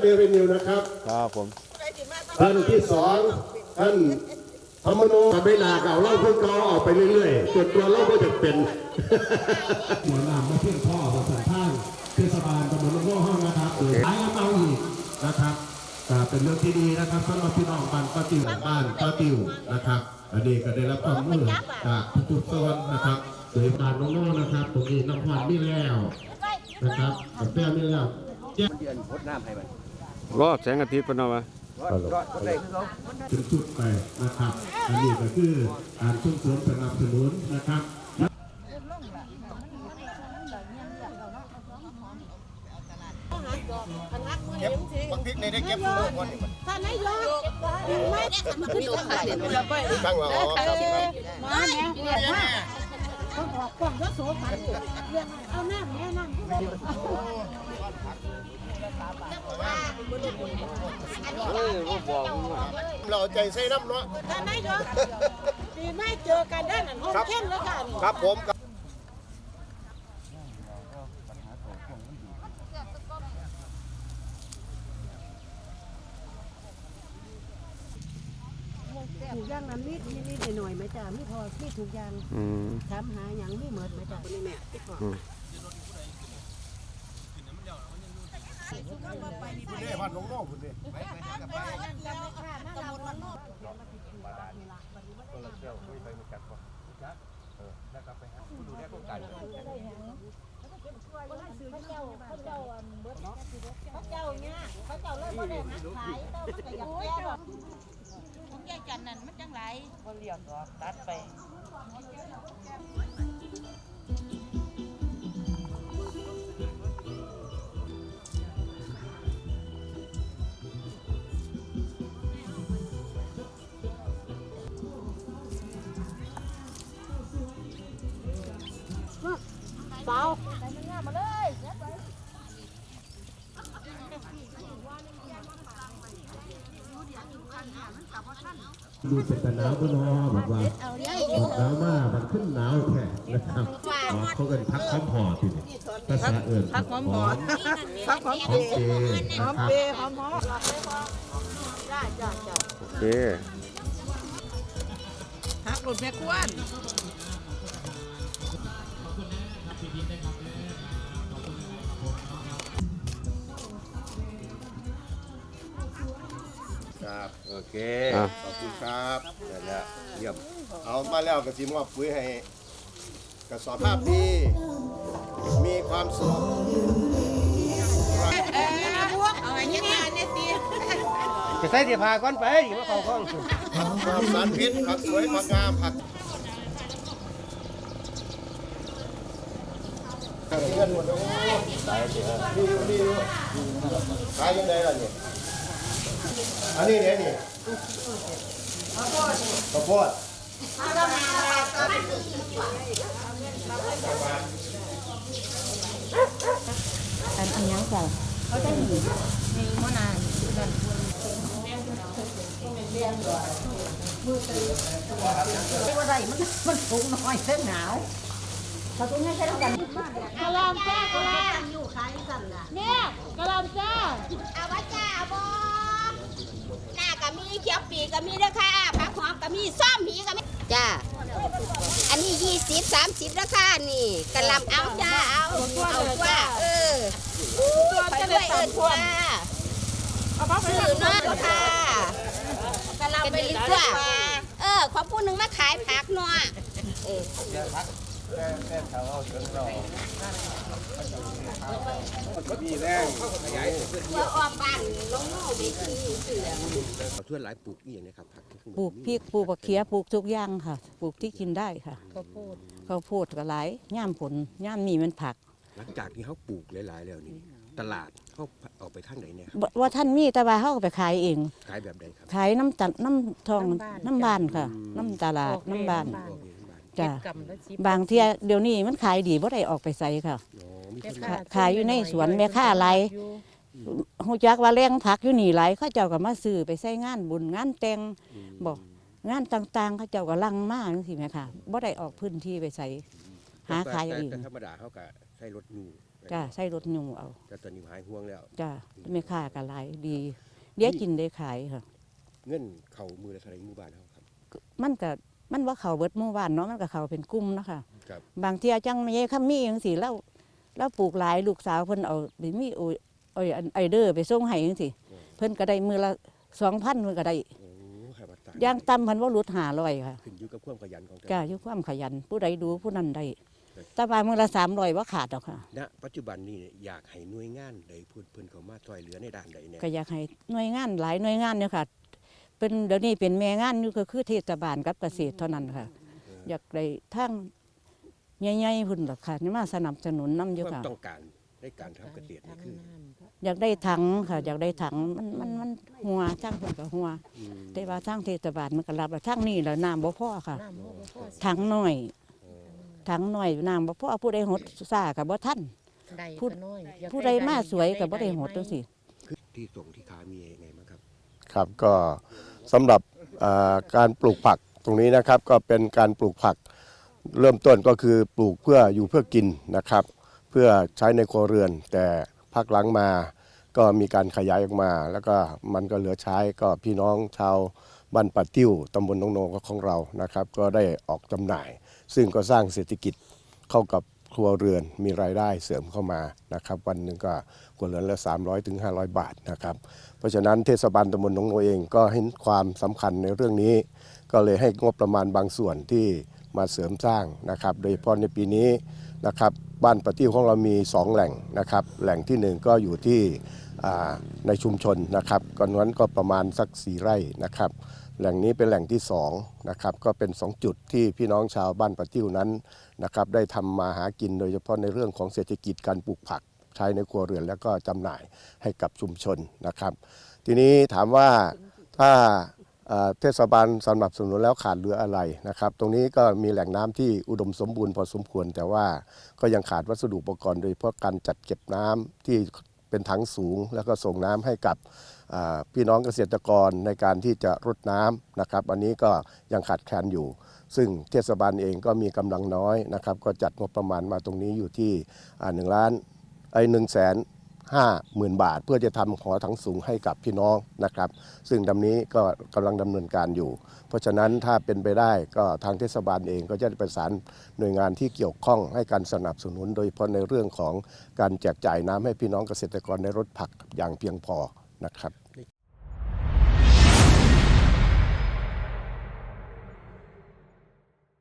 เดเรนิวนะครับ ครับผม ท่านที่สองท่านธรรมโนกับไม่ลาเก่าเล่าเพื่อเก่าออกไปเรื่อยๆจนตัวเล่าก็จะเป็นหมอลำมาเพียงพ่อของสันท่างเทศบาลตำบลลูกโม่ห้องนะครับหรือท้ายน้ำเมาอีกนะครับก็เป็นเรื่องที่ดีนะครับสำหรับพี่น้องบ้านป้าติวบ้านป้าติวนะครับอันนี้ก็ได้รับความร่วมมือจากทุกๆส่วนนะครับโดยการน้องโม่นะครับตรงนี้น้ำพันนี่แล้วนะครับกับแป้นี่แล้วเดือนพดน้ำให้มัน รอดแสงอาทิตย์พะเนาวะรอดรอดก็ได้คือเขาเป็นจุดไปนะครับอันนี้ก็คือการส่งเสริมสนับสนุนนะครับเก็บบางทีในได้เก็บทุกคนท่านนายกไม่มันคือตัวขาดเดี๋ยวไปตั้งว่าอ๋อมาเรียกว่า เขาบอกกล่องยโสันเรื่องเอาหน้าแม่นั่งเอ้บ่บอกมึงว่าเราเอาใจใส่น้ำเนาะ ท่านนายกปีไม่เจอกันได้นั่นห้องเข้มแล้วกัน ครับผม ครับถูกอย่างนั้นนิดนิดนิดหน่อยๆไหมจ้าไม่พอไม่ถูกอย่างอืมถามหาอย่างไม่เหมือนไหมจ้าคนนี้แม่พี่พอคุณเด้พันลงโลกคุณเด้เขาเจ้าเนี่ยเขาเจ้าเริ่มมาได้หักขายเต้ามันก็อยากแก้ หรอกของยายจันนั่นมันจังไรเปล่าใส่มันงามมาเลย ดูเป็นตะหนาวก็นอแบบว่าบอกหนาวมากมันขึ้นหนาวแค่นะครับเขาเอินพักค้อมห่อทีนี่ภาษาเอินพักค้อมห่อพักค้อมเปนะครับหอมหอมได้จ้าจ้าโอเคพักหลุดแม่ควน ครับโอเคขอบคุณครับนั่นแหละเยี่ยม เอามาแล้วก็สิมอบปุ๋ยให้กระสอบภาพดีมีความสุขเอาอันนี้มาเนี่ยตีจะใส่เสียพาก้อนไปดิว่าเขาข้องปลอดสารพิษผักสวยผักงามผักเงินหมดแล้วตายเสียนี่อยู่นี่อยู่ขายยังไงล่ะเนี่ย อันนี้เนี่ยนี่ข้าวโพดข้าวโพดอันอันยังจ้าเขาจะหนีมีมะนาวไม่ว่าไรมันมันสูงน่อยเส้นหนาวเขาตรงนี้ใช้ต้องกันกระลำจ้ากระลอยู่ขายกันล่ะเนี่ยกระลำจ้าเอาไวะจ้าบอ เขียวปีก็มีเด้อค่ะผักหอมก็มีซ้อมผีก็มีจ้าอันนี้ยี่สิบสามสิบราคานี่กระหลำเอาจ้าเอาเอาว่าเออไปด้วยเอิญว่าซื้อเนาะค่ะกระหลำไปลิ้นว่าเออขอพูดหนึ่งมาขายผักเนาะเออ มีแรงเพื่อออกบ้านน้องโน่ไปที่เสือเอาช่วยหลายปลูกอีกนะครับผักปลูกพริกปลูกบักเขียปลูกทุกอย่างค่ะ ปลูกที่กินได้ค่ะข้าวโพดข้าวโพดก็หลายย่ามผลย่ามนี่มันผัก หลังจากที่เขาปลูกหลายๆแล้วนี่ตลาดเขาเอาไปทางไหนเนี่ยครับบ่ว่าท่านมีแต่ว่าเขาก็ไปขายเอง ขายแบบใดครับ ขายน้ำจัดน้ำทองน้ำบานค่ะ น้ำตลาดน้ำบาน โอเคบ้านจ้ะบางเที่ยเดี๋ยวนี้มันขายดีบ่ได้ออกไปใส่ค่ะ อ๋อมีคนขาขายอยู่ในสวนแม่ค้าหลายฮู้จักว่าแรงผักอยู่นี่หลายเขาเจ้าก็มาซื้อไปใส่งานบุญงานแต่งบอก งานต่างๆ เขาเจ้าก็ลังมาจังซี่แม่ค่ะบ่ได้ออกพื้นที่ไปใส่หาขายเอาเองแต่ธรรมดาเขาก็ใช้รถยูจ้าใส่รถยุงเอาแต่ตอนนี้หายห่วงแล้ว จ้าไม่ค่าก็หลายดี เดี๋ยวกินได้ขายค่ะ เงินเข้ามือละเท่าไหร่หมู่บ้านเขาครับมันก็ มันว่าเขาเบิดหมู่บ้านเนาะมันก็เขาเป็นกลุ่มเนาะค่ะครับบางเที่ยจังไม่ใช่คำมีจังซี่แล้วแล้วปลูกหลายลูกสาวเพิ่นเอาไปมีโอไอ้อันไอเดอร์ไปส่งให้จังซี่เพิ่นก็ได้มือละ2,000มือก็ได้โอ้ขายบัตรตายอย่างต่ำเพิ่นว่าหลุด500ค่ะขึ้นอยู่กับความขยันของแต่จ้าอยู่ความขยัน ผู้ใดดูผู้นั้นได้แต่ว่ามือละ300บ่ขาดดอกค่ะ ณปัจจุบันนี้เนี่ยอยากให้หน่วยงานใดเพิ่นเพิ่นเข้ามาช่วยเหลือในด้านใดเนี่ยก็อยากให้หน่วยงานหลายหน่วยงานเนี่ยค่ะ เป็นเดี๋ยวนี้เป็นแม่งานอยู่ก็คือเทศบาลกับเกษตรเท่านั้นค่ะ อยากได้ทั้งใหญ่ๆพุ่นหรอกค่ะนี่มาสนับสนุนน้ำอยู่ความค่ะ ต้องการในการทำเกษตรนี่คือ อยากได้ถังค่ะ อยากได้ถังมันมันมันหัวจ้างเพิ่นก็หัวอืมแต่ว่าทางเทศบาลมันก็รับแล้วทางนี้แล้วน้ำบ่พอค่ะ ถังน้อย ถังน้อยน้ำบ่พอผู้ใดหดซ่าก็บ่ทันผู้ผู้ใดมาสวยก็บ่ได้หดจังซี่คือที่ส่งที่ขามีไงบ้าง ครับก็สำหรับการปลูกผักตรงนี้นะครับก็เป็นการปลูกผักเริ่มต้นก็คือปลูกเพื่ออยู่เพื่อกินนะครับ เพื่อใช้ในครัวเรือน แต่พักหลังมาก็มีการขยายออกมา แล้วก็มันก็เหลือใช้ก็พี่น้องชาวบ้านปัดติ้วตำบลหนองโนของเรานะครับ ก็ได้ออกจำหน่าย ซึ่งก็สร้างเศรษฐกิจเข้ากับ ครัวเรือนมีรายได้เสริมเข้ามานะครับวันหนึ่งก็ครัวเรือนละ 300ถึง500 บาทนะครับเพราะฉะนั้นเทศบาลตำบลหนองโนเองก็เห็นความสำคัญในเรื่องนี้ ก็เลยให้งบประมาณบางส่วนที่มาเสริมสร้างนะครับโดยเฉพาะในปีนี้นะครับบ้านปะติ้วของเรามี 2 แหล่งนะครับแหล่งที่ 1 ก็อยู่ที่ในชุมชนนะครับก็นั้นก็ประมาณสักสีไร่นะครับ แหล่งนี้เป็นแหล่งที่2นะครับก็เป็น 2 จุดที่พี่น้องชาวบ้านปะติ้วนั้นนะครับได้ทำมาหากินโดยเฉพาะในเรื่องของเศรษฐกิจการปลูกผักใช้ในครัวเรือนแล้วก็จำหน่ายให้กับชุมชนนะครับ ทีนี้ถามว่าถ้าเทศบาลสนับสนุนแล้วขาดเหลืออะไรนะครับ ตรงนี้ก็มีแหล่งน้ำที่อุดมสมบูรณ์พอสมควร แต่ว่าก็ยังขาดวัสดุอุปกรณ์โดยเฉพาะการจัดเก็บน้ำที่ เป็นถังสูง แล้วก็ส่งน้ำให้กับพี่น้องเกษตรกรในการที่จะรดน้ำนะครับ อันนี้ก็ยังขาดแคลนอยู่ ซึ่งเทศบาลเองก็มีกำลังน้อยนะครับ ก็จัดงบประมาณมาตรงนี้อยู่ที่หนึ่งล้านไอ้หนึ่งแสน ห้าหมื่นบาท เพื่อจะทำหอถังสูงให้กับพี่น้องนะครับ ซึ่งดำนี้ก็กำลังดำเนินการอยู่ เพราะฉะนั้นถ้าเป็นไปได้ก็ทางเทศบาลเองก็จะประสานหน่วยงานที่เกี่ยวข้องให้การสนับสนุน โดยเฉพาะในเรื่องของการแจกจ่ายน้ำให้พี่น้องเกษตรกรในรถผักอย่างเพียงพอนะครับ